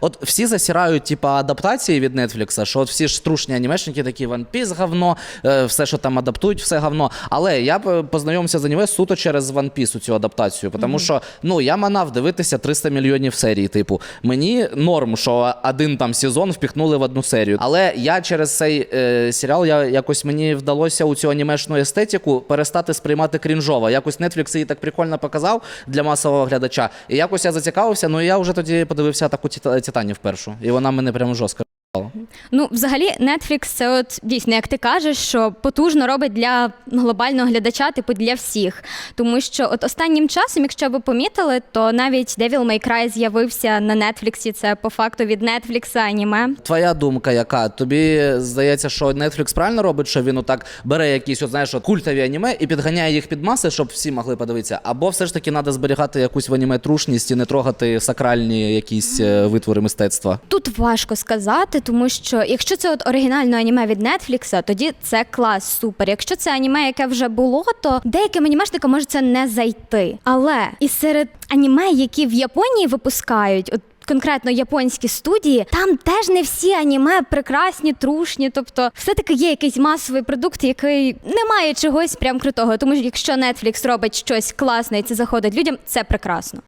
От всі засирають, типа, адаптації від Netflix, що от всі ж трушні анімешники такі One Piece говно, е, все, що там адаптують, все говно. Але я б познайомився з аніме суто через One Piece цю адаптацію. Тому що ну я манав дивитися 300 мільйонів серій. Типу, мені норм, що один там сезон впіхнули в одну серію. Але я через цей е, серіал я якось мені вдалося у цю анімешну естетику перестати сприймати крінжово. Якось Netflix її так прикольно показав для масового глядача. І якось я зацікавився. Ну і я вже тоді подивився таку «Тіта- вперше. І вона мене прямо жорстко. Ну, взагалі, Netflix це от дійсно, як ти кажеш, що потужно робить для глобального глядача, типу для всіх. Тому що от останнім часом, якщо ви помітили, то навіть Devil May Cry з'явився на Netflix, це по факту від Netflix аніме. Твоя думка яка? Тобі здається, що Netflix правильно робить, що він отак бере якісь, от, знаєш, от, культові аніме і підганяє їх під маси, щоб всі могли подивитися. Або все ж таки треба зберігати якусь в аніме трушність і не трогати сакральні якісь е, витвори мистецтва. Тут важко сказати, тому що якщо це от оригінальне аніме від Netflix, тоді це клас, супер. Якщо це аніме, яке вже було, то деяким анімешникам може це не зайти. Але і серед аніме, які в Японії випускають, от. Конкретно японські студії, там теж не всі аніме прекрасні, трушні. Тобто, все-таки є якийсь масовий продукт, який не має чогось прям крутого. Тому що якщо Netflix робить щось класне і це заходить людям, це прекрасно.